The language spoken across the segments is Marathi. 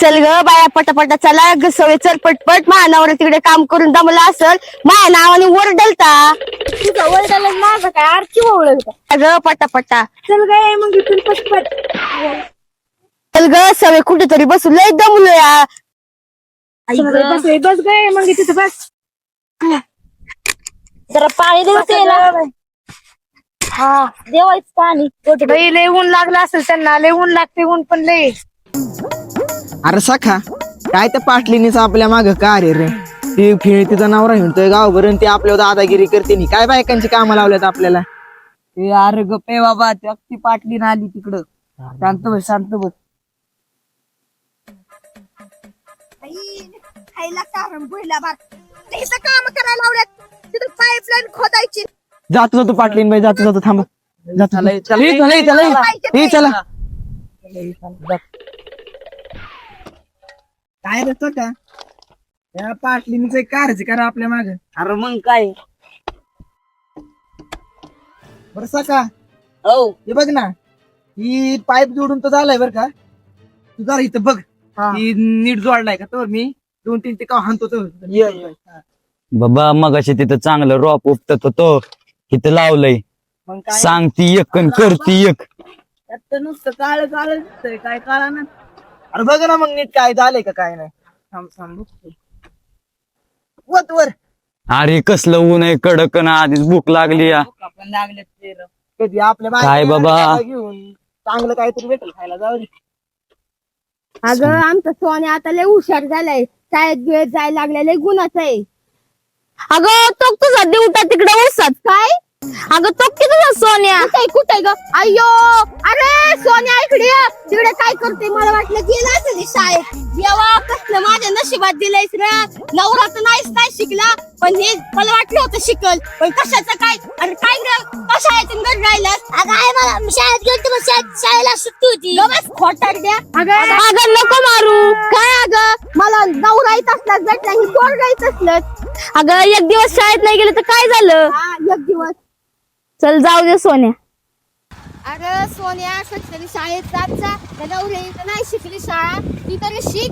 चल ग बाया पटापटा चला ग सवय चल पटपट माझ्या नवरा तिकडे काम करून दमला असल माझ्या नावाने ओरडलता. तुझा वडिलांना माझा काय आरची ओळख का? ग पटापटा. चल काय मग इथून पटपट. चल ग सवय कुठेतरी बसू लय दमलो या बस बस गे मग तिथं बस. जरा पाणी देऊ हा देवायच पाणी. बाई लय ऊन लागलं असेल त्यांना लय ऊन लागते ऊन पण लय. अरे सखा काय त्या पाटलीनीच आपल्या माग का रे रे? ती फिळ तिचा नवरा हिंडतोय गावभर आणि ती आपल्यावर दादागिरी करते नी. काय बायकांची कामं लावल्यात आपल्याला? ते अरे गप्पे बाबा ती अख्खी पाटली ना आली तिकडं. शांत बस शांत बस. काम करायला लावल्यात. तिथं पाईपलाईन खोदायची. जातो जातो पाटलीन बाई जातो जातो थांबा. जातो. चला, चला. चला चला चला. काय रे तो का त्या पाटलीनीच एक कारच करा आपल्या माग. अरे मग काय? बरं सका हो. हे बघ ना ही पाईप जोडून तर झालाय बर का? तू जरा इथं बघ. ही. नीट जोडलाय का तो मी? दोन तीन टिकाव हाणतो तो बाबा मगाशी तिथं चांगलं रॉप उपटत होतो. इथं लावलंय. मग काय? सांगती एक आणि करती एक. त्यात तर नुसतं काळ काळ दिसतंय. काय काळा ना अरे बघ ना मग नीट काय झालंय का काय नाही. थांब थांब बघतो. वत वर. अरे कसलं ऊन आहे कडक ना आधीच भूक लागली या. आपण लागले. कधी आपल्या काय बाबा? घेऊन? चांगलं काहीतरी भेटेल खायला जाऊ दे. अगं आमचा सोने आता लय हुशार झालाय. शाळेत जायला लागलाय लय गुणाचा आहे. अगं तो तुझा देवता तिकडे उसात काय अगं तो किती सोन्या? कुठे कुठे ग? अय्यो! अरे सोन्या इकडे ये. तिकडे काय करते मला वाटलं गेला असेल शाळेत. देवा कसलं माझ्या नशिबात दिलंयस रे. नवरा तर नाहीच काय शिकला. पण हे मला वाटलं होतं शिकल. पण कशाचं काय? अरे काय रे कशा आहे घर राहिलं अगं आहे मला शाळेत गेलते मग शाळेला सुट्टी होती. बस खोटार द्या. अगं अगं नको मारू. काय अगं? मला नवरा येत असलाच भेटला ही पोरगा येत असलत अगं एक दिवस शाळेत नाही गेलं तर काय झालं? हा एक दिवस. चल जाऊ दे सोन्या. अगं सोन्या सत्तरी शाळेत जात जा. त्या नाही शिकली शाळा. ती तरी शिक.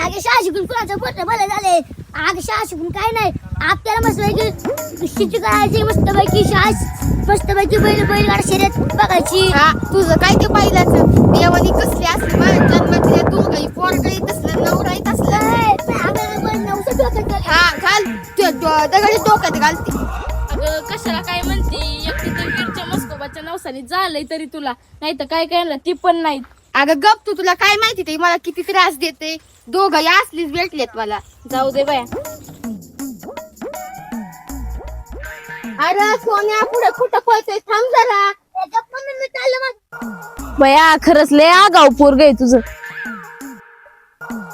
अगे शाळा शिकून कुणाचं पोट भले झाले? अगे शाळा शिकून काय नाही? आपल्याला मस्त पैकी शेती करायची मस्त पैकी शाळा मस्त पैकी बैल बैलगाडा शर्यत बघायची. हा तुझं काय ते पाहिलाच देवानी कसली असली माझ्या जन्मातल्या तू काही पोरगा येत असलं नवरा येत असलं. हा घाल. त्यो- त्यो दगडी डोक्यात घालते नवसाने झालंय तरी तुला. नाही तर काय काय ती पण नाही. अगं गप तू तुला काय माहिती ते? मला किती त्रास देते. दोघं या असलीच भेटलेत मला. जाऊ दे बाया. अरे सोन्या पुढे कुठं पळतोय थांब जरा. बया खरंच लय आगाव पोरग आहे तुझं.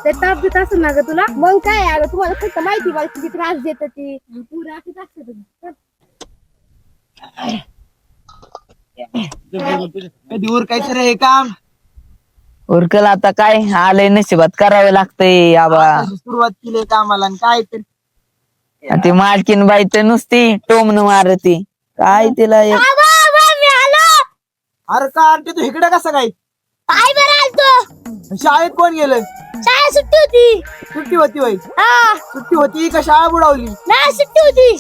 ते ताप देत असं ना ग तुला? मग काय अगं? तुम्हाला फक्त माहिती मला किती त्रास देत ती. पुरा असतं कधी उर काहीतरी हे काम? उरकल आता काय? आलंय नशिबात करावं लागतंय आबा. सुरुवात केली कामाला आणि काय तर ती मालकीन बाई तर नुसती टोमन मारती. काय तिला एक अरे का आंटी तू इकडे कसं काय? काय बरं आलतो. शाळेत कोण गेलं? शाळा सुट्टी होती. सुट्टी होती वय हा. सुट्टी होती का शाळा बुडावली? नाही सुट्टी होती.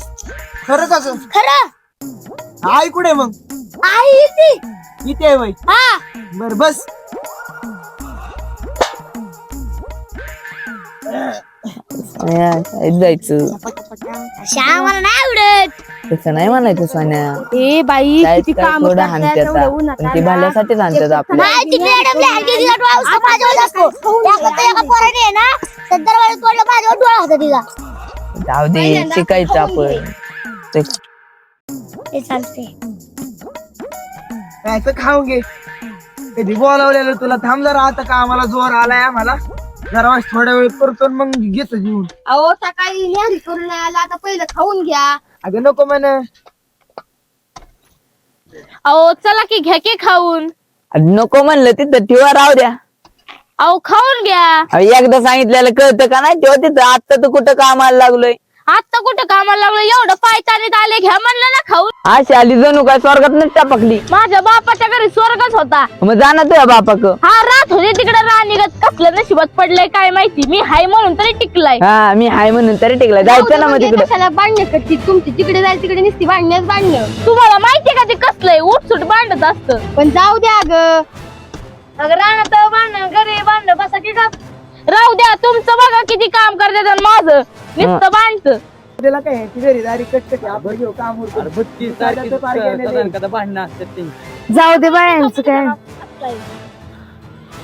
खरं कसं? खरं. आई कुठे मग? आई इथे. आहे हा. बर बस. जायचं. नाही आवडत. तसं नाही म्हणायचं सोन्या. ए बाई किती काय काम थोडं हाणत्यात पण ती भल्यासाठीच हाणत्यात आपल्या नाही ती मॅडम लहानगी दिला डोळा उसका माझ्यावर असतो त्याकडे एका पोराने आहे ना सत्तर वेळेस तोडलं माझ्यावर डोळा होता तिला जाऊ दे शिकायचं आपण. ते ते चालते काय तर खाऊन घे. कधी बोलावलेलं तुला थांब जरा आता का आम्हाला जोर आलाय आम्हाला. जरा वाज थोडा वेळ करतो आणि मग घेतो जीवन. अहो सकाळी न्यारी करून नाही आला आता पहिलं खाऊन घ्या. अगं नको म्हण. अहो चला की घ्या की खाऊन. नको म्हणलं तिथं ठेवा राहू द्या. अहो खाऊन घ्या. अहो, एकदा सांगितलेलं कळतं का नाही? ठेवा तिथं. आता तर कुठं कामाला लागलोय. आता कुठं कामाला लागलं एवढं पाय चालीत आले घ्या म्हणलं ना खाऊन. अशी आली जणू काय स्वर्गात टपकली माझ्या बापाच्या घरी स्वर्गच होता. मग जाणार तुझ्या बापाक. हा रात होते तिकडे राणीगत कसलं नशिबात पडलंय काय माहिती? मी हाय म्हणून तरी टिकलाय. हा मी हाय म्हणून तरी टिकला जायचं ना मग तिकडे. कशाला करते? तुमची तिकडे जायला तिकडे नुसती भांडण्याच भांडणं. तुम्हाला माहितीये का ते कसलंय? उठसूट भांडत असतं. पण जाऊ द्या ग अगं रानात भांडण घरी भांडण बसा की का राहू द्या तुमचं बघा किती काम करते आणि माझं. नुसतं भांडत. त्याला काय ह्याची घरीदारी कटकटी आपण घेऊ काम उरकून. सारखं पार गेलेलं. जाऊ दे बायांचं काय?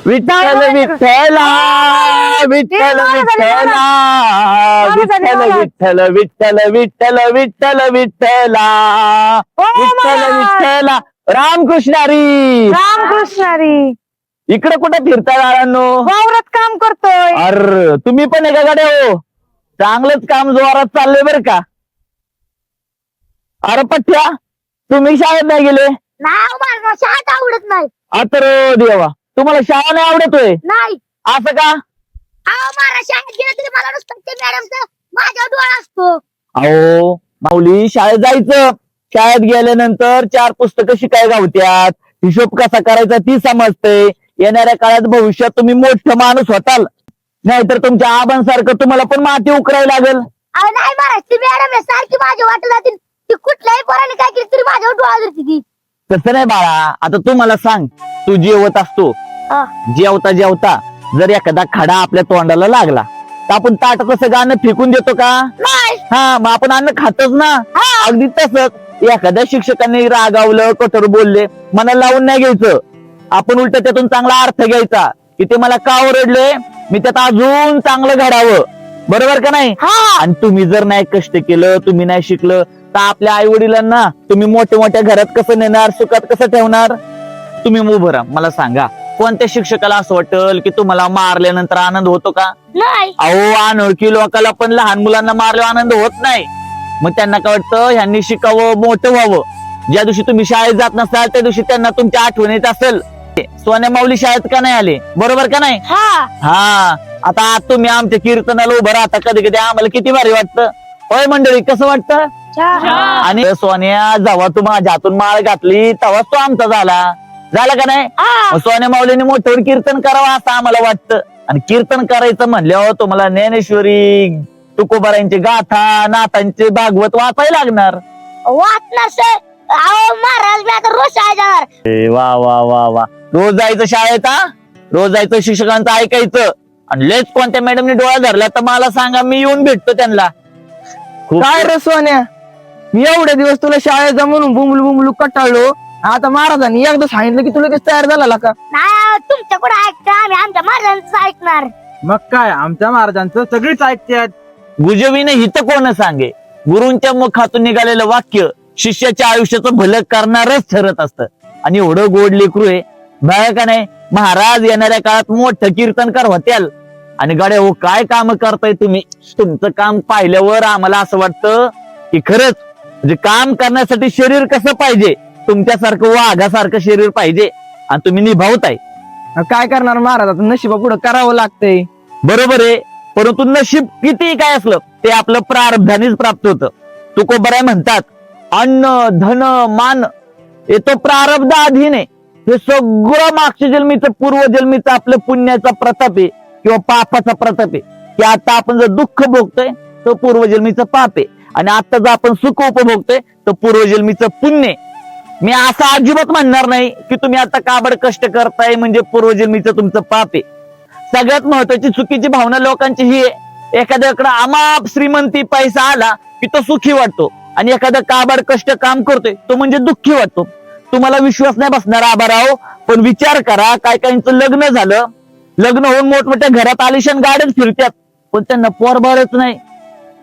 विठ्ठल विठ्ठला विठ्ठल. विठ्ठला विठ्ठल विठ्ठल विठ्ठल. विठ्ठल विठ्ठल विठ्ठला विठ्ठल विठ्ठला रामकृष्णारी रामकृष्णारी इकडे कुठे फिरता गाळांनो वावरात काम करतोय. अर तुम्ही पण एका गाड्या हो. चांगलंच काम जोरात चाललंय बरं का. अरे पठ्या तुम्ही शाळेत नाही गेले? मला शाळेत आवडत नाही. आता रे देवा. तुम्हाला शाळा नाही आवडतोय? नाही. असं का? अहो मला शाळेत गेलं तरी मला नुसतं ते मॅडमचं माझ्या डोळा असतो. अहो माऊली शाळेत जायचं. शाळेत गेल्यानंतर चार पुस्तकं शिकाय गावत्यात हिशोब कसा करायचा ती समजते. येणाऱ्या काळात भविष्यात तुम्ही मोठं माणूस होताल. नाहीतर तुमच्या आबांसारखं तुम्हाला पण माती उकरायला लागेल. अहो नाही महाराज ती मॅडम आहे सारखी माझ्या वाटत जातील ती कुठल्याही पोराने काय केली तरी माझ्यावर डोळा धरते ती. तसं नाही बाळा आता तू मला सांग तू जेवत असतो. हा. जेवता जेवता जर एखादा खडा आपल्या तोंडाला लागला तर आपण ताट कसं गाणं फेकून देतो का? नाही. हा मग आपण अन्न खातोच ना. अगदी तसंच एखाद्या शिक्षकांनी रागावलं कठोर बोलले मनाला लावून नाही घ्यायचं. आपण उलट त्यातून चांगला अर्थ घ्यायचा की ते मला का ओरडले? मी त्यात अजून चांगलं घडावं. बरोबर का नाही? आणि तुम्ही जर नाही कष्ट केलं तुम्ही नाही शिकलं तर आपल्या आई वडिलांना तुम्ही मोठ्या मोठ्या घरात कसं नेणार सुखात कसं ठेवणार? तुम्ही उभं राहा. मला सांगा कोणत्या शिक्षकाला असं वाटल की तुम्हाला मारल्यानंतर आनंद होतो का? नाही. अहो अनोळखी लोकाला पण लहान मुलांना मारल्यावर आनंद होत नाही. मग त्यांना काय वाटतं? ह्यांनी शिकावं मोठं व्हावं. ज्या दिवशी तुम्ही शाळेत जात नसाल त्या दिवशी त्यांना तुमच्या आठवण येत असेल. सोन्या माऊली शाळेत का नाही आले? बरोबर का नाही? हा. हा. आता तुम्ही आमच्या कीर्तनाला उभं राहता कधी कधी आम्हाला किती भारी वाटतं. होय मंडळी कसं वाटतं? आणि सोन्या जेव्हा तू माझ्या हातून माळ घातली तेव्हाच तो आमचा झाला. झाला का नाही? मग सोन्या माऊलीने मोठ्यावर कीर्तन करावं असं आम्हाला वाटतं. आणि कीर्तन करायचं म्हणल्यावर तुम्हाला ज्ञानेश्वरी तुकोबारांची गाथा नाथांचे भागवत वाचायला लागणार. वाचणार सर अहो महाराज मी आता रोज शाळेत जाणार. ए, वा वा वा वा. रोज जायचं शाळेत हा? रोज जायचं शिक्षकांचं ऐकायचं. आणि लेच कोणत्या मॅडमने डोळा धरला तर मला सांगा मी येऊन भेटतो त्यांना. खूप काय रे सोन्या? मी एवढे दिवस तुला शाळेत जा म्हणून बुमलू बुमलू कटाळलो. आता महाराजांनी एकदा सांगितलं की तुला लगेच तयार झाला का? नाही तुमच्या कुठं ऐकता आम्ही? आमच्या महाराजांचं ऐकणार. मग काय आमच्या महाराजांचं सगळीच ऐकतात. गुजवीने हित कोण सांगे? गुरूंच्या मुखातून निघालेलं वाक्य शिष्याच्या आयुष्याचं भलं करणारच ठरत असतं. आणि एवढं गोड लेकरू आहे बघा का नाही? महाराज येणाऱ्या काळात मोठं कीर्तनकार होत्याल. आणि गाड्या हो काय काम करताय तुम्ही? तुमचं काम पाहिल्यावर आम्हाला असं वाटतं की खरंच म्हणजे काम करण्यासाठी शरीर कसं पाहिजे? तुमच्यासारखं वाघासारखं शरीर पाहिजे आणि तुम्ही निभावताय. काय करणार महाराज? आता नशिबा पुढे करावं लागतंय. बरोबर आहे. परंतु नशीब किती काय असलं ते आपलं प्रारब्धानेच प्राप्त होतं. तुकोबराय म्हणतात अन्न धन मान हे तो प्रारब्ध अधीन आहे. हे सगळं मागच्या जन्मीचं पूर्वजन्मीचं आपलं पुण्याचा प्रताप आहे किंवा पापाचा प्रताप आहे. की आता आपण जर दुःख भोगतोय तर पूर्वजन्मीचं पाप आहे. आणि आता जर आपण सुख उपभोगतोय तर पूर्वजन्मीचं पुण्य मी असं अजिबात म्हणणार नाही की तुम्ही आता काबड कष्ट करताय म्हणजे पूर्वजन्मीचं तुमचं पाप आहे. सगळ्यात महत्वाची चुकीची भावना लोकांची ही आहे. एखाद्याकडे अमाप श्रीमंती पैसा आला की तो सुखी वाटतो. आणि एखादा काबड कष्ट काम करतोय तो म्हणजे दुःखी वाटतो. तुम्हाला विश्वास नाही बसणार आबाराव. पण विचार करा काय काहींचं लग्न झालं. लग्न होऊन मोठमोठ्या घरात आलिशान गाड्यात फिरतात पण त्यांना पोर बाळच नाही.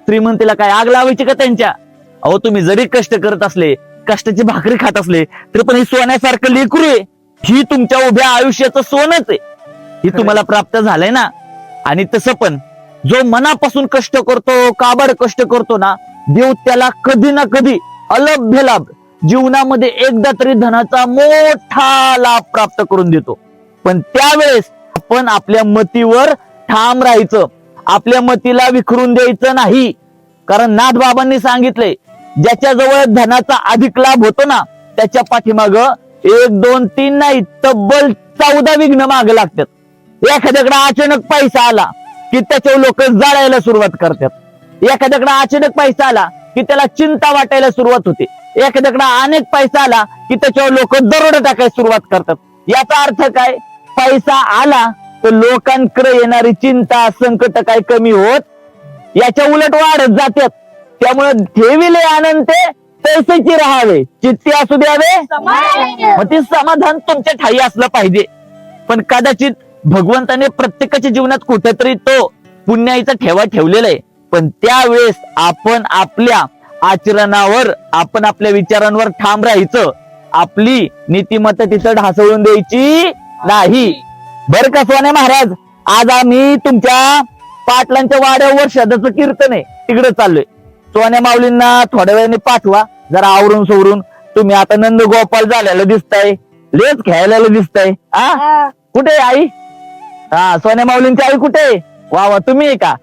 श्रीमंतीला काय आग लावायची का त्यांच्या? अहो तुम्ही जरी कष्ट करत असले कष्टाची भाकरी खात असले तरी पण हे सोन्यासारखं लेकरू आहे. ही तुमच्या उभ्या आयुष्याचं सोनच आहे. ही तुम्हाला प्राप्त झालंय ना? आणि तसं पण जो मनापासून कष्ट करतो काबाड कष्ट करतो ना देव त्याला कधी ना कधी अलभ्य लाभ जीवनामध्ये एकदा तरी धनाचा मोठा लाभ प्राप्त करून देतो. पण त्यावेळेस आपण आपल्या मतीवर ठाम राहायचं. आपल्या मतीला विखरून द्यायचं नाही. कारण नाथबाबांनी सांगितले ज्याच्याजवळ धनाचा अधिक लाभ होतो ना त्याच्या पाठीमाग एक दोन तीन नाही तब्बल चौदा विघ्न माग लागतात. एखाद्याकडे अचानक पैसा आला की त्याच्यावर लोक जाळायला सुरुवात करतात. एखाद्याकडे अचानक पैसा आला की त्याला चिंता वाटायला सुरुवात होते. एखाद्याकडे अनेक पैसा आला की त्याच्यावर लोक दरोडे टाकायला सुरुवात करतात. याचा अर्थ काय? पैसा आला तर लोकांकडे येणारी चिंता संकट काय कमी होत? याच्या उलट वाढत जातात. त्यामुळे ठेविले आनंद ते पैशाची राहावे. चित्ती असू द्यावे. मग ते समाधान तुमच्या ठाई असलं पाहिजे. पण कदाचित भगवंताने प्रत्येकाच्या जीवनात कुठेतरी तो पुण्याईचा ठेवा ठेवलेला आहे. पण त्यावेळेस आपण आपल्या आचरणावर आपण आपल्या विचारांवर ठाम राहायचं. आपली नीतिमत्ता तिथं ढासळून द्यायची नाही. बर का सोने महाराज? आज आम्ही तुमच्या पाटलांच्या वाड्यावर शब्दाचं कीर्तन आहे. तिकडे चाललोय. सोन्या माऊलींना थोड्या वेळाने पाठवा. जरा आवरून सोडून तुम्ही आता नंद गोपाल झालेला दिसताय. लेच खेळायला दिसताय. आ? कुठे आई? हा सोन्या माऊलींची आई कुठे? वा वा तुम्ही का?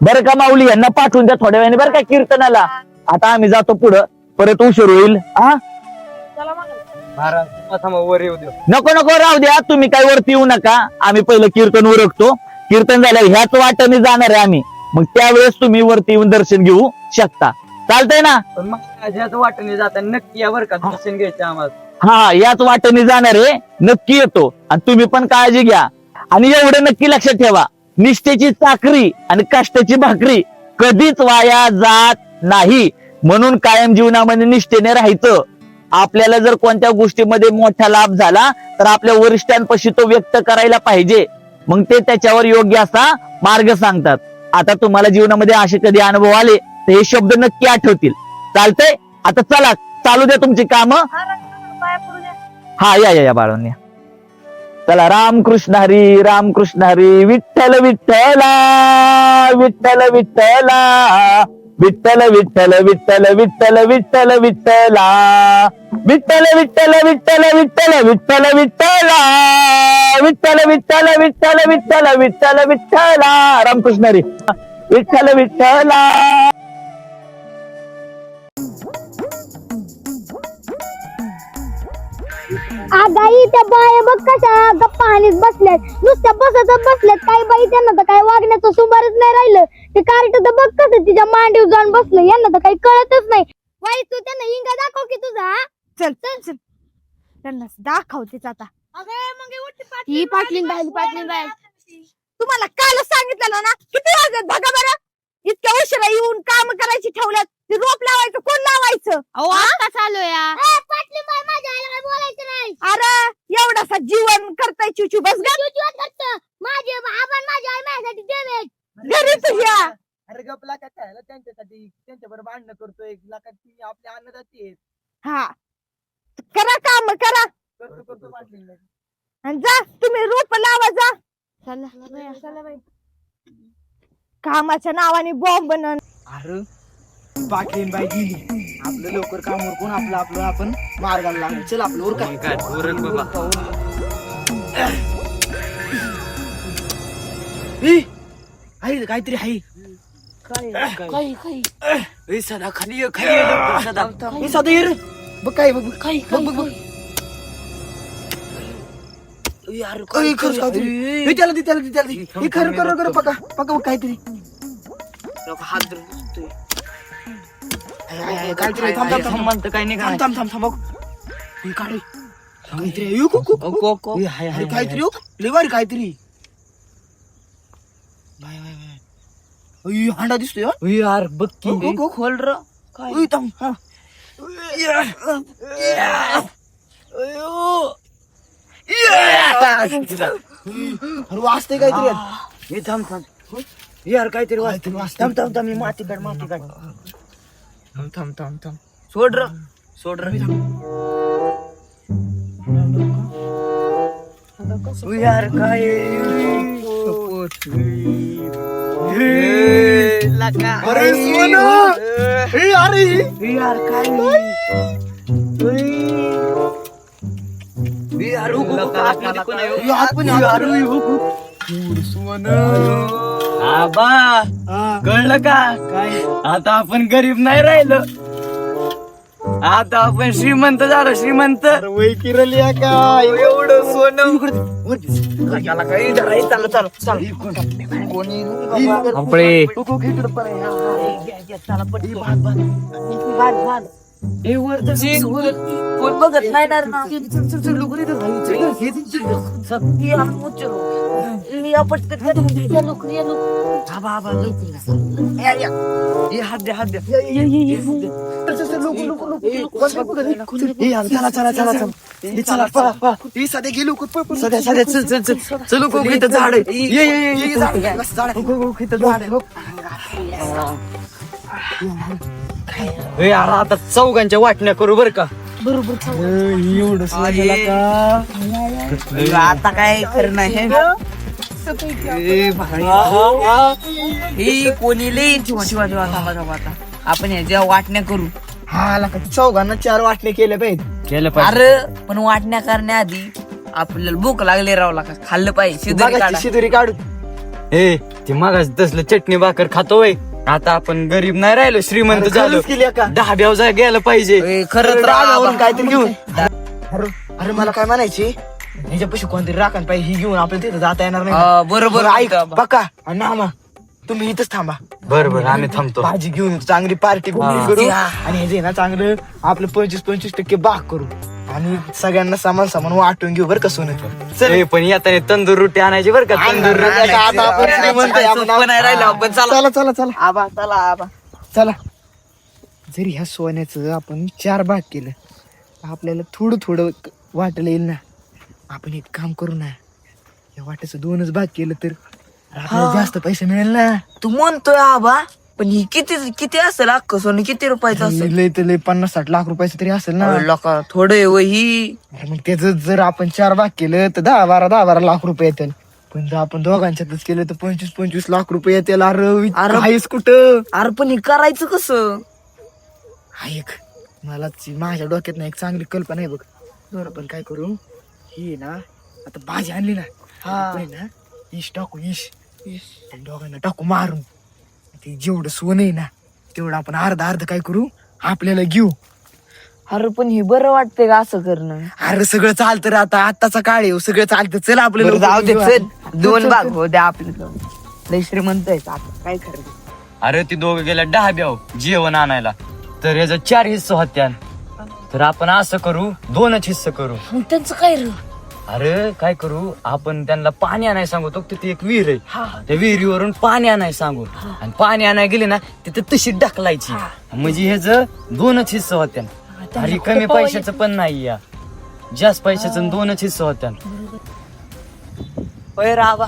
बरं का माऊली यांना पाठवून द्या थोड्या वेळाने. बरं का कीर्तनाला. आता आम्ही जातो पुढं. परत उशीर होईल. हा महाराज थांबा वर येऊ दे नको नको राहू द्या. तुम्ही काही वरती येऊ नका. आम्ही पहिलं कीर्तन उरकतो. कीर्तन झाल्यावर ह्याच वाटाने जाणार आहे आम्ही. मग त्यावेळेस तुम्ही वरती येऊन दर्शन घेऊ शकता. चालतंय ना? पण मग ह्याच वाटेने जाताना नक्की या बरं का दर्शन घ्यायचं आम्हाला. हा याच वाटेने जाणार आहे. नक्की येतो. आणि तुम्ही पण काळजी घ्या. आणि एवढं नक्की लक्षात ठेवा. निष्ठेची चाकरी आणि कष्टाची भाकरी कधीच वाया जात नाही. म्हणून कायम जीवनामध्ये निष्ठेने राहायचं. आपल्याला जर कोणत्या गोष्टीमध्ये मोठा लाभ झाला तर आपल्या वरिष्ठांपाशी तो व्यक्त करायला पाहिजे. मग ते त्याच्यावर योग्य असा मार्ग सांगतात. आता तुम्हाला जीवनामध्ये असे कधी अनुभव आले तर हे शब्द नक्की आठवतील. चालतंय? आता चला चालू द्या तुमची कामं. हा या या या बाळांनी. चला रामकृष्ण हरी रामकृष्ण हरी विठ्ठल विठ्ठला विठ्ठल विठ्ठला. विठ्ठल विठ्ठल विठ्ठल विठ्ठल विठ्ठल विठ्ठला विठ्ठल विठ्ठल विठ्ठल विठ्ठल विठ्ठल विठ्ठला विठ्ठल विठ्ठल विठ्ठल विठ्ठल विठ्ठल विठ्ठला रामकृष्णरी विठ्ठल विठ्ठला आगाई त्या बाया बघ कशा गप्पा हानीत बसल्यात नुसत्या बसत बसल्यात काही बाई त्यांना तर काय वागण्याचं सुमारच नाही राहिलं ते कार्ट तर बघ कसं तिच्या मांडीव जाऊन बसलं. यांना तर काही कळतच नाही. वाई तू त्यांना हिंगा दाखव की तुझा? चल चल चल. त्यांना दाखवतेच आता. ही पाटलीन पाटलीन बाई तुम्हाला काल सांगितलं ना किती वाजत बघा बरं. इतक्या उशिरा येऊन काम करायची ठेवल्यात. ते रोप लावायचं कोण लावायचं? अहो आता चालू या पाटली बाई माझ्या आईला काय बोलायचं नाही. अरे एवढासा जीवन करताय चुचू बस ग तुझी करत माझे आपण माझी आई माझ्यासाठी तुझ्या अरे गप लाका खायला त्यांच्यासाठी त्यांच्या बरोबर भांडणं करतोय लाका ती आपल्या अन्नदाती आहेत. हा. करा काम करा. करतो करतो. आणि जा तुम्ही रोप लावा जा. कामाच्या नावाने बॉम्ब बनन अरे पाटलीन बाई गेली. आपलं लवकर काम उरकून आपलं आपलं आपण मार्गाला लागू चल आपलं उरका. काय उरण बाबा? ए, आहे काहीतरी आहे. ए, सदा खाली ये, खाली ये, लवकर, सदा. ए, सदा ये रे. बघ काय बघ बघ. बघ बघ बघ. यार, काय खरंच काहीतरी. ए, त्याला दे त्याला दे त्याला दे. ए, खरं खरं खरं पका पका बघ काहीतरी. आहे, आहे, आहे, काहीतरी आहे. थांब थांब थांब. म्हणतं काय नाही थांब थांब थांब थांब बघ. ए, काढ रे. काहीतरी आहे. ए, को, को, को, को. अरे, काहीतरी हो लय भारी काहीतरी. बाय बाय बाय अय, हांडा दिसतोय हा. यार बघ हो, हो. खोल र अय, थांब हा. या. या. अयो. या. अरे वाचते काहीतरी यात. हे थांब थांब यार काहीतरी वाचतंय. थांब थांब थांब मी माती काढ माती काढ थांब थांब थांब थांब सोड र सोड र यार काय काय आहे? आबा कळलं का? काय आता आपण गरीब नाही राहिलो. आता आपण श्रीमंत झालो श्रीमंत. वय किरली काय एवढं सोनं. काही चला चला आपळे कोण? बघत नाही ना हात द्या हात द्या. चला चला चला चला हे चला पळा पळा. हे सध्या गेलो सध्या सध्या चल चल चल. चल गो इथं झाड. ये झाड. झाड. ए, आता चौघांच्या वाटण्या करू बर का. एवढं का? आता काय ए, भाई. ही कोणी लई थांबा थांबा आता. आपण ह्याच्या वाटण्या करू. हा लका चौघांना चार वाटणे केले पाहिजे. केलं पाहिजे. अरे पण वाटण्या करण्याआधी आपल्याला भूक लागली राव का खाल्लं पाहिजे. शिदोरी बघा काढा. ती शिदोरी काढू ए ते मगाच तसलं चटणी भाकर खातोय आता आपण गरीब नाही राहिलो श्रीमंत झालो. दहा ब्याव गेलं पाहिजे. ए, खरंच रागावरून राव. काहीतरी घेऊन. अरे मला काय म्हणायची? ह्याच्यापाशी कोणतरी राखण पाहिजे ही घेऊन आपल्याला तिथं जाता येणार नाही. बरोबर बरं, ऐक बका आणि नामा तुम्ही इथंच थांबा. बर बर आम्ही थांबतो. भाजी घेऊन चांगली पार्टी. करू. आणि हे जे ना चांगलं आपलं पंचवीस पंचवीस टक्के बाग करू. आणि सगळ्यांना सामान सामान वाटून घेऊ बरं का सोन्याचं. ए, पण येताना तंदूर रोटी आणायची बरं का? तंदूर रोटी आता आपण श्रीमंत आहे, आपण- सोपं नाही राहिलं आपण चला. चला चला चला. आबा चला आबा. चला. जरी ह्या सोन्याचं आपण चार भाग केलं तर आपल्याला थोडं थोडं क- वाटायला येईल ना. आपण एक काम करू ना. या वाट्याचं दोनच भाग केलं तर आपल्याला जास्त पैसे मिळेल ना. तू म्हणतोय आबा. पण ही किती किती असेल अख्खं सोनं? किती रुपयाचं असेल? लय तर लय पन्नास साठ लाख रुपयाचं तरी असेल ना. लोका थोडं व ही. अरे मग त्याचं जर आपण चार भाग केलं तर दहा बारा दहा बारा लाख रुपये येतील. पण जर आपण दोघांच्यातच केलं तर पंचवीस पंचवीस लाख रुपये येतील. अरे अरे. आहेस कुठं? अरे पण हे करायचं कसं? ऐक मला माझ्या डोक्यात ना एक चांगली कल्पना आहे बघ. बरं आपण काय करू? ही ना आता भाजी आणली ना. आहे ना इश टाकू इश त्या दोघांना टाकू मारून. ते जेवढं सोनं आहे ना तेवढं आपण अर्धा अर्ध काय करू? आपल्याला घेऊ. अरे पण हे बरं वाटतंय का असं करणं? अरे सगळं चालतं रे आता आत्ताचा काळ आहे हो, सगळं चालतं. चल आपल्याला बरं, जाऊ दे चल. दोन भाग. हो द्या आपल्याला लय श्रीमंत आहे आता काय खरं अरे ती दोघं गेल्या दहा ब्याव जेवण आणायला. तर याचा चार हिस्से होत्या तर आपण असं करू दोनच हिस्से करू. मग त्यांचं काय रे? अरे काय करू? आपण त्यांना पाणी आणायला सांगतो तिथे एक विहीर आहे. त्या विहिरीवरून पाणी आणायला सांगू. आणि पाणी आणायला गेले ना तिथे तशी ढकलायची. म्हणजे ह्याच दोनच हिस्से होत्या. अरे कमी पैशाचं पण नाही या. जास्त पैशाचं दोनच हिस्से होत्या. होय राबा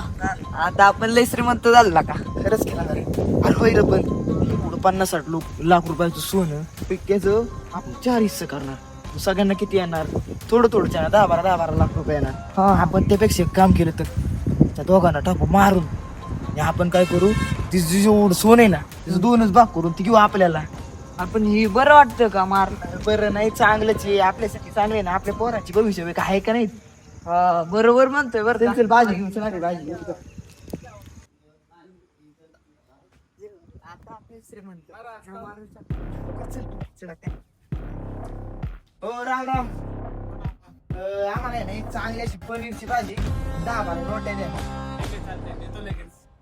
आता आपण लय श्रीमंत झालो का? खरंच केला ना अरे होय रे पण पन्नास साठ लोक लाख रुपयाचं सोनं त्याचं आपण चार हिस्से करणार. सगळ्यांना किती येणार? थोडं थोडं येणार दहा बारा दहा बारा लाख रुपये येणार. आपण त्यापेक्षा एक काम केलं तर. त्या दोघांना टाकू मारून. आणि आपण काय करू? ती जी जेवढं सोनं आहे ना तिचं दोनच भाग करून ती घेऊ आपल्याला. आपण हे बरं वाटतं का मार बरं नाही चांगलंच आहे. आपल्यासाठी चांगलं आहे ना. आपल्या पोराची भविष्य का आहे का नाही? हा, बरोबर म्हणतोय बरं का? चल भाजी घेऊन चला भाजी घेऊन. हो राम राम. अं, आम्हाला आहे ना एक चांगली अशी पनीरची भाजी दहा बारा रोट्या द्या.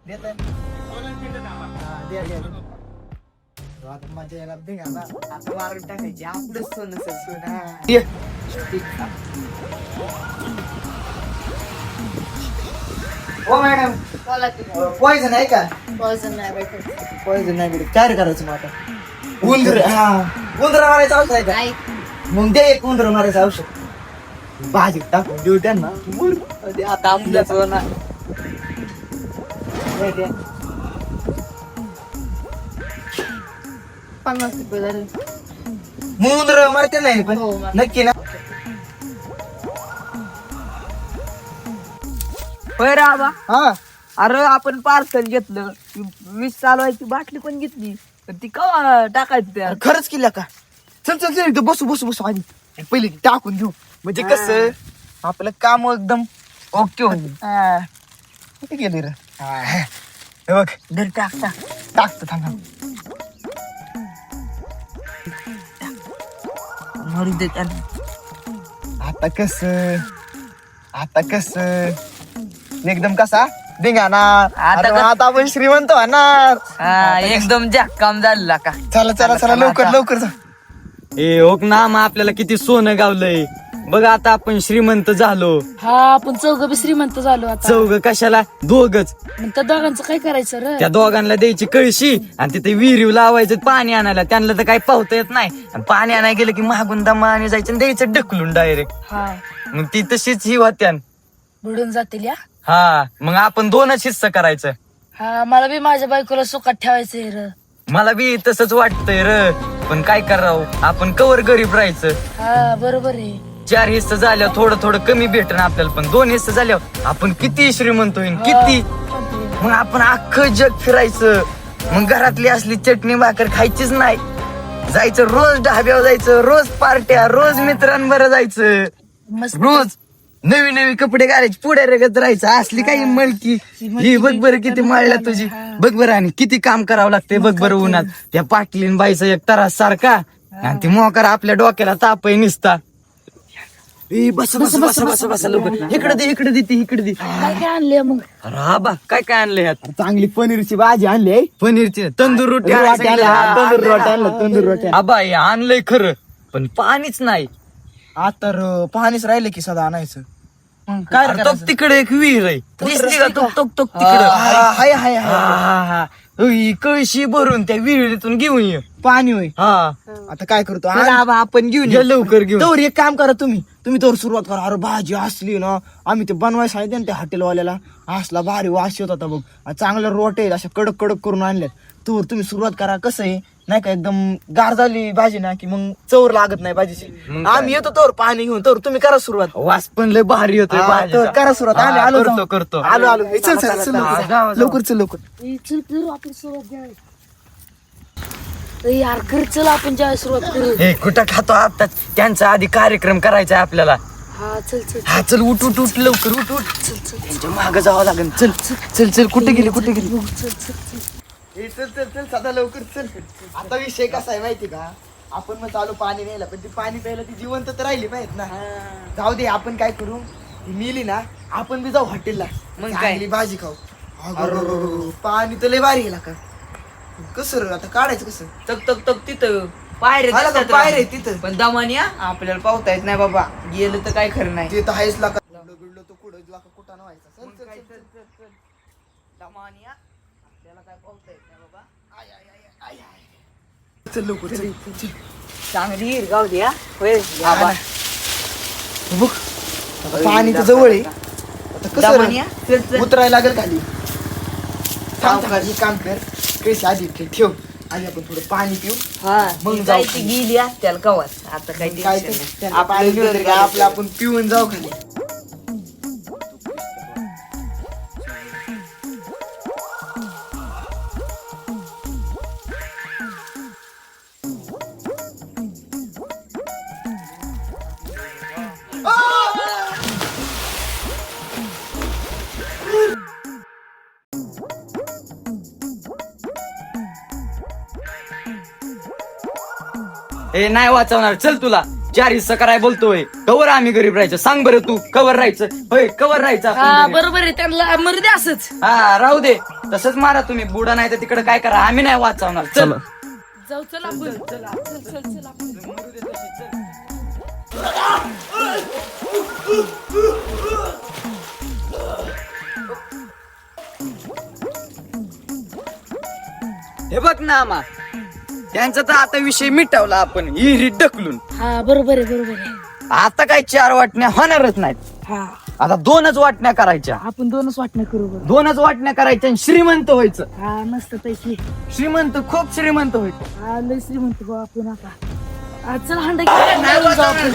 देताय? हा, द्या. हो, आता मजा यायला दे आता. आता मारून टाकायची. आपलं सोनं सर सोनं ये. हो मॅडम. पॉइझन आहे का? पॉइझन नाही भेटत काय रे करायचं मग आता? उंदर हा. उंदर मारायचं औषध आहे का? दे एक उंदर मारायचं औषध भाजी टाकून देऊ त्यांना. आता दे, दे. पन्नास रुपये झाले. मग उंदर मारते नाही पण नक्की ना. होय राबा हा. अरे आपण पार्सल घेतलं. वीस चालवायची बाटली पण घेतली. पण ती कवा टाकायची त्या खरंच केल्या का? चल चल चल इथं बसू बसू बसू आधी आणि पहिले ती टाकून देऊ. म्हणजे कसं? आपलं काम एकदम ओके होईल हा. कुठे गेले रे? हा. हे बघ. दर टाक टाक. टाकतो थांब थांब. मरू दे त्याला. आता कस? आता कस? एकदम कसा? धिंगाणा आता अरे कस- आता आपण श्रीमंत होणार. हा एकदम जाक काम झालं का? चला चला चला लवकर लवकर जा. ए ओक ना मग आपल्याला किती सोनं गावलंय. बघ आता आपण श्रीमंत झालो. हा आपण चौघ बी श्रीमंत झालो आता. चौघ कशाला? दोघच. मग त्या दोघांचं काय करायचं रे? त्या दोघांना द्यायची कळशी आणि तिथे विहिरीव लावायचं पाणी आणायला. त्यांना तर काही पावता येत नाही. आणि पाणी आणायला गेलं की मागून दमा आणि जायचं आणि द्यायचं ढकलून डायरेक्ट हा. मग ती तशीच ही होत्या. बुडून जातील या. हा मग आपण दोनच हिस्सा करायचं. हा मला बी माझ्या बायकोला सुखात ठेवायचंय र. मला बी तसंच वाटतंय र. पण काय करावं? आपण कवर गरीब राहायचं. हा बरोबर आहे. चार हिस्से झाल्यावर थोडं थोडं कमी भेटणं आपल्याला पण. दोन हिस्से झाल्यावर आपण किती श्रीमंत होईन किती? मग आपण अख्खं जग फिरायचं. मग घरातली असली चटणी भाकर खायचीच नाही. जायचं रोज ढाब्यावर जायचं रोज पार्ट्या रोज मित्रांबरोबर जायचं. मस्त. रोज. नवी नवी कपडे घालायचे पुढे रगत राहायचं असली काही मळकी ही बघ बरं किती माळल्या तुझी. बघ बरं आणि किती काम करावं लागतंय बघ बरं उन्हात. त्या पाटलीन बाईचा एक तरास सारखा. आणि ती मोकार आपल्या डोक्याला तापय निसता. ए, बस बस बस बस बस लवकर. इकडे दे इकडे दे ती इकडे दे. काय काय आणले मग? अरे हा बा काय काय आणलं यात? चांगली पनीरची भाजी आणली आहे. पनीरची. तंदूर रोटी आणल्या. तंदूर रोटी आणल्या, तंदूर रोटी. आबा हे आणलंय खरं पण पाणीच नाही. आता तर अं, पाणीच राहिले की सदा आणायचं. काय तो तिकडे एक विहीर आहे. दिसली का तो तो तो तिकडं? हा, हाय. हाय हा, हाय कळशी भरून त्या विहिरीतून घेऊन ये. पाणी होय. हा. आता काय करतो? चला आबा, आपण घेऊन ये लवकर घेऊन. तर एक काम करा तुम्ही. तुम्ही तर सुरुवात करा. अरे भाजी असली ना आम्ही ते बनवायला सांगितलं ना त्या हॉटेलवाल्याला. असला भारी वास येत होता बघ. आणि चांगल्या रोटे अशा कडक कडक करून आणल्यात. तर तुम्ही सुरुवात करा. कसं आहे? नाही का एकदम गार झाली भाजी ना की मग चवर लागत नाही भाजीची. मग? आम्ही येतो तर पाणी घेऊन तर तुम्ही करा सुरुवात. वास पण लय भारी होतोय हा, भाजीचा. तर करा सुरुवात. आम्ही हा, आलो करतो जाऊ. करतो. आलो आलो. चल चल चल लवकर. चल लवकर. चल करू आपण सुरुवात द्यावी यार कर चल आपण ज्यावेळेस सुरुवात करू. हे कुठं खातो आता? त्यांचा आधी कार्यक्रम करायचा आहे आपल्याला. हा चल चल हा चल. उठ उठ उठ लवकर उठ उठ. चल चल त्यांच्या माग जावं लागेल. चल चल चल कुठे गेली कुठे गेली? चल चल चल. ए, चल चल चल सदा लवकर चल. आता विषय कसा आहे माहिती का? आपण मग चालू पाणी न्यायला पण ती पाणी प्यायला ती जिवंत तर राहिली पाहिजेत ना. जाऊ दे आपण काय करू? ती मिली ना आपण बी जाऊ हॉटेलला. मग चांगली भाजी खाऊ. अगं, पाणी तर लय भारी गेला का? कसं रे आता काढायचं कसं? तक तक तक तिथं. पायरे हा दिसतात राव. आहेत तिथं. पण दमानी आपल्याला पावता येत नाही बाबा. गेलं तर काय खरं नाही. ते तर आहेच लाका बिडलो तो कुठं लाका कुठं व्हायचा चल दमानी हा, आपल्याला काय पावता येत नाही बाबा चल लवकर चल. चल चांगली हिरगाव द्या होय. बघ आता पाणी तर जवळ आहे. आता कसं दमानी रे? चल चल. उतरायला लागेल खाली. थांब काम कर. कैसे आधी ठेव आधी आपण थोडं पाणी पिऊ. हा. मग जाऊ जायची गेली त्याला कवाच आता काय काय टेन्शन? नाही. आपलं आपलं आपण पिऊन जाऊ खाली. हे नाही वाचवणार. चल तुला. चार हिस्सा कराय बोलतोय. कवर आम्ही गरीब राहायचं. सांग बरं तू कवर राहायचं? होय कवर राहायचं आपण हा गरीब. बरोबर आहे. त्यांना मरू दे असंच. हा राहू दे. तसंच मारा तुम्ही. बुडा नाही तर तिकडे काय करा? आम्ही नाही वाचवणार. चल. जाऊ चल आपण. चल चल चल आपण. हे बघ ना आम्हा त्यांचा तर आता विषय मिटवला आपण हिरीत ढकलून हा बरोबर आहे बरोबर आहे आता काय चार वाटण्या होणारच नाहीत हा आता दोनच वाटण्या करायच्या आपण दोनच वाटणं करू बरं दोनच वाटण्या करायच्या आणि श्रीमंत व्हायचं हा मस्त पैकी श्रीमंत खूप श्रीमंत व्हायचं हा लय श्रीमंत भाऊ आपण आता हा, चल हंडा घेऊन जाऊ आपण.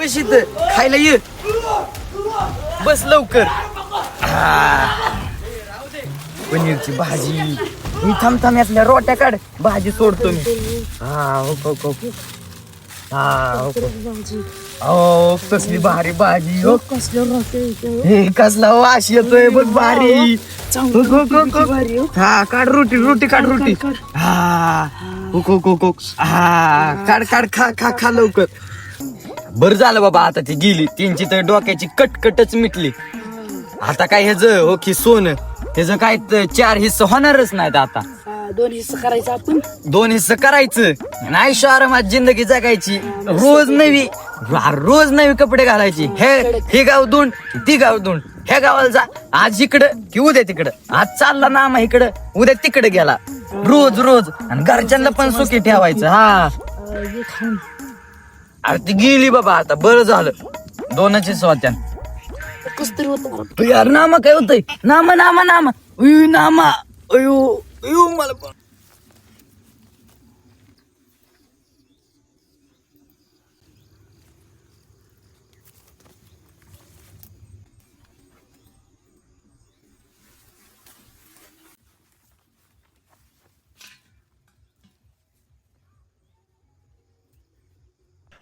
कशीत खायला ये बस लवकर हा. पनीरची भाजी. मी थांब थांब यातल्या रोट्या काढ. भाजी सोडतो मी. हा हो हो हो हा. हो कसली भारी भाजी हो. हे. कसला वास येतोय बघ भारी. हो, काढ रोटी रोटी काढ रोटी. हा. हो, हो, हो. हा. काढ काढ खा खा खा लवकर. बरं झालं बाबा आता ती गेली. त्यांची तर डोक्याची कटकटच मिटली. आता काय ह्याच हो की सोनं त्याचं काय त- चार हिस्से होणारच नाहीत आता. दोन हिस्सा करायचा आपण? दोन हिस्से करायचं. आयुष्य आरामात जिंदगी जगायची. रोज नवी रो- रोज नवी कपडे घालायची. हे हे गाव दोन ती गाव दोन ह्या गावाला जा. आज इकडं की उद्या तिकडं? आज चालला ना मग इकडं. उद्या तिकडे गेला. रोज रोज. आणि घरच्यांना पण सुखी ठेवायचं हा. अरे ती गेली बाबा आता. बरं झालं. दोनच यार नामा काय होतंय? नामा नामा नामा. उयू नामा. अयो अयो मला पण.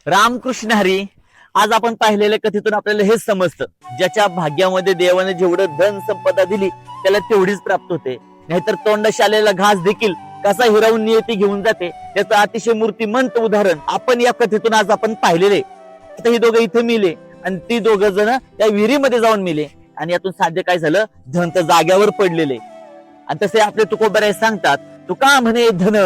रामकृष्ण हरी. आज आपण पाहिलेल्या कथेतून आपल्याला हेच समजतं. ज्याच्या भाग्यामध्ये देवाने जेवढं धन संपदा दिली त्याला तेवढीच प्राप्त होते. नाहीतर तोंडशालेला घास देखील कसा हिरावून नियती घेऊन जाते त्याचं अतिशय मूर्तिमंत उदाहरण आपण या कथेतून आज आपण पाहिलेले. आता ही दोघं इथे मिले आणि ती दोघं जण त्या विहिरीमध्ये जाऊन मिले. आणि यातून साध्य काय झालं? धन तर जाग्यावर पडलेले. आणि तसे आपले तुकोबराय सांगतात तुका म्हणे धन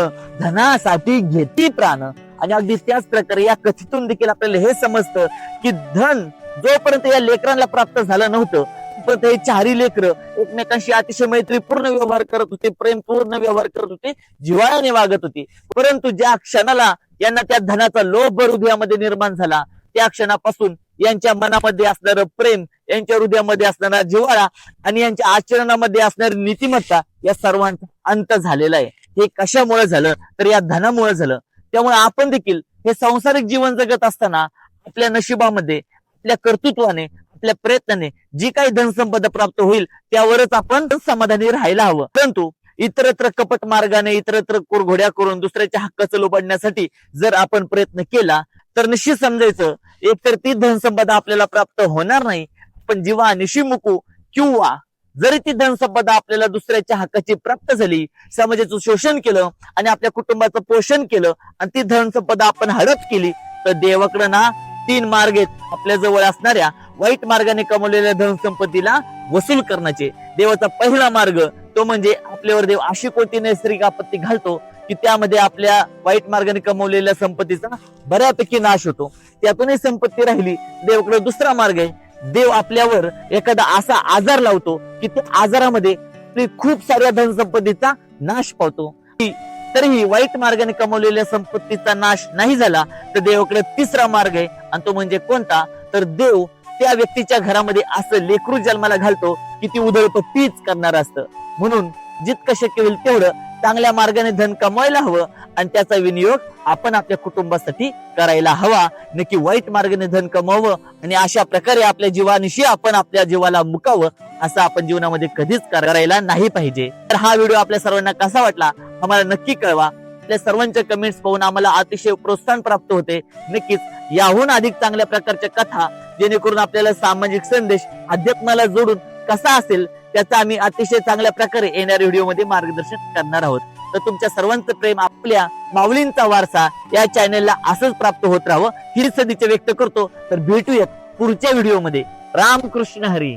धनासाठी घेती प्राण. आणि अगदी त्याच प्रकारे या कथेतून देखील आपल्याला हे समजतं की धन जोपर्यंत या लेकरांना प्राप्त झालं नव्हतं तोपर्यंत हे चारी लेकर एकमेकांशी अतिशय मैत्रीपूर्ण व्यवहार करत होते प्रेमपूर्ण व्यवहार करत होते जिवाळ्याने वागत होते. परंतु ज्या क्षणाला यांना त्या धनाचा लोभ हृदयामध्ये निर्माण झाला त्या क्षणापासून यांच्या मनामध्ये असणारं प्रेम यांच्या हृदयामध्ये असणारा जिव्हाळा आणि यांच्या आचरणामध्ये असणारी नीतिमत्ता या सर्वांचा अंत झालेला आहे. हे कशामुळे झालं? तर या धनामुळे झालं. त्यामुळे आपण देखील हे सांसारिक जीवन जगत असताना आपल्या नशिबामध्ये आपल्या कर्तृत्वाने आपल्या प्रयत्नाने जी काही धनसंपदा प्राप्त होईल त्यावरच आपण समाधानी राहायला हवं. परंतु इतरत्र कपट मार्गाने इतरत्र कुरघोड्या करून दुसऱ्याच्या हक्काचं लोबडण्यासाठी जर आपण प्रयत्न केला तर निश्चित समजायचं एकतर ती धनसंपदा आपल्याला प्राप्त होणार नाही पण जीवा निशी मुकू किंवा जरी ती धनसंपदा आपल्याला दुसऱ्याच्या हक्काची प्राप्त झाली समाजाचं शोषण केलं आणि आपल्या कुटुंबाचं पोषण केलं आणि ती धनसंपदा आपण हडप केली तर देवाकडं ना तीन मार्ग आहेत. आपल्या जवळ असणाऱ्या वाईट मार्गाने कमवलेल्या धनसंपत्तीला वसूल करण्याचे. देवाचा पहिला मार्ग तो म्हणजे आपल्यावर देव अशी कोणती नैसर्गिक आपत्ती घालतो की त्यामध्ये आपल्या वाईट मार्गाने कमवलेल्या संपत्तीचा बऱ्यापैकी नाश होतो. त्यातूनही संपत्ती राहिली देवाकडे दुसरा मार्ग आहे. देव आपल्यावर एखादा असा आजार लावतो की त्या आजारामध्ये खूप साऱ्या धनसंपत्तीचा नाश पावतो. तरीही वाईट मार्गाने कमवलेल्या संपत्तीचा नाश नाही झाला तर देवाकडे तिसरा मार्ग आहे आणि तो म्हणजे कोणता? तर देव त्या व्यक्तीच्या घरामध्ये असं लेकरू जन्माला घालतो की ती उधळपट्टीच करणार असतं. म्हणून जितकं शक्य होईल तेवढं चांगल्या मार्गाने धन कमवायला हवं आणि त्याचा विनियोग आपण आपल्या कुटुंबासाठी करायला हवा. नक्की वाईट मार्गाने धन कमवावं आणि अशा प्रकारे आपल्या जीवानिशी आपण आपल्या जीवाला मुकावं असं आपण जीवनामध्ये कधीच करायला नाही पाहिजे. तर हा व्हिडिओ आपल्या सर्वांना कसा वाटला आम्हाला नक्की कळवा. आपल्या सर्वांच्या कमेंट्स पाहून आम्हाला अतिशय प्रोत्साहन प्राप्त होते. नक्कीच याहून अधिक चांगल्या प्रकारच्या कथा जेणेकरून आपल्याला सामाजिक संदेश अध्यात्माला जोडून कसा असेल त्याचा आम्ही अतिशय चांगल्या प्रकारे येणाऱ्या व्हिडिओमध्ये मार्गदर्शन करणार आहोत. तर तुमच्या सर्वांचं प्रेम आपल्या माऊलींचा वारसा या चॅनेलला असंच प्राप्त होत राहावं ही सदिच्छा व्यक्त करतो. तर भेटूयात पुढच्या व्हिडिओमध्ये रामकृष्ण हरी.